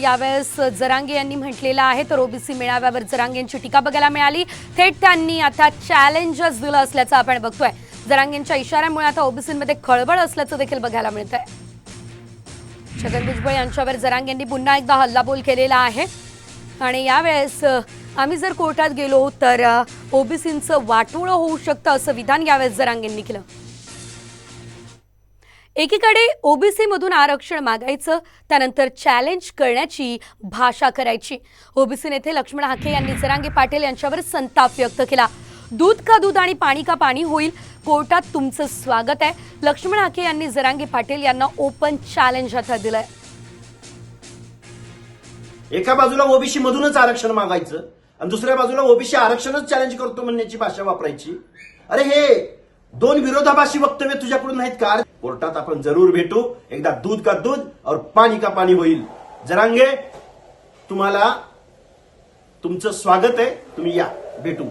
यावेळेस जरांगे यांनी म्हटलेलं आहे तर ओबीसी मेळाव्यावर जरांगे यांची टीका बघायला मिळाली. थेट त्यांनी आता चॅलेंजच दिलं असल्याचं आपण बघतोय. जरांगेंच्या इशाऱ्यामुळे आता ओबीसीमध्ये खळबळ असल्याचं देखील बघायला मिळत आहे छगन भुजबळ यांच्यावर जरांगे यांनी पुन्हा एकदा हल्लाबोल केलेला आहे. आणि यावेळेस आम्ही जर कोर्टात गेलो तर ओबीसींचं वाटोळं होऊ शकतं असं विधान यावेळेस जरांगेंनी केलं. एकीकडे ओबीसी मधून आरक्षण मागायचं त्यानंतर चॅलेंज करण्याची भाषा करायची. ओबीसी नेते लक्ष्मण हाके यांनी जरांगे पाटील यांच्यावर संताप व्यक्त केला. दूध का दूध आणि पाणी का पाणी होईल? कोर्टात तुमचं स्वागत आहे. लक्ष्मण हाके यांनी जरांगे पाटील यांना ओपन चॅलेंज आता दिलंय. एका बाजूला ओबीसी मधूनच आरक्षण मागायचं आणि दुसऱ्या बाजूला ओबीसी आरक्षणच चॅलेंज करतो म्हणण्याची भाषा वापरायची. अरे हे दोन विरोधाभासी वक्तव्य तुझ्याकडून नाहीत का? कोर्टात आपण जरूर भेटू. एकदा दूध का दूध और पाणी का पाणी होईल. जरांगे तुम्हाला तुमचं स्वागत आहे. तुम्ही या भेटू.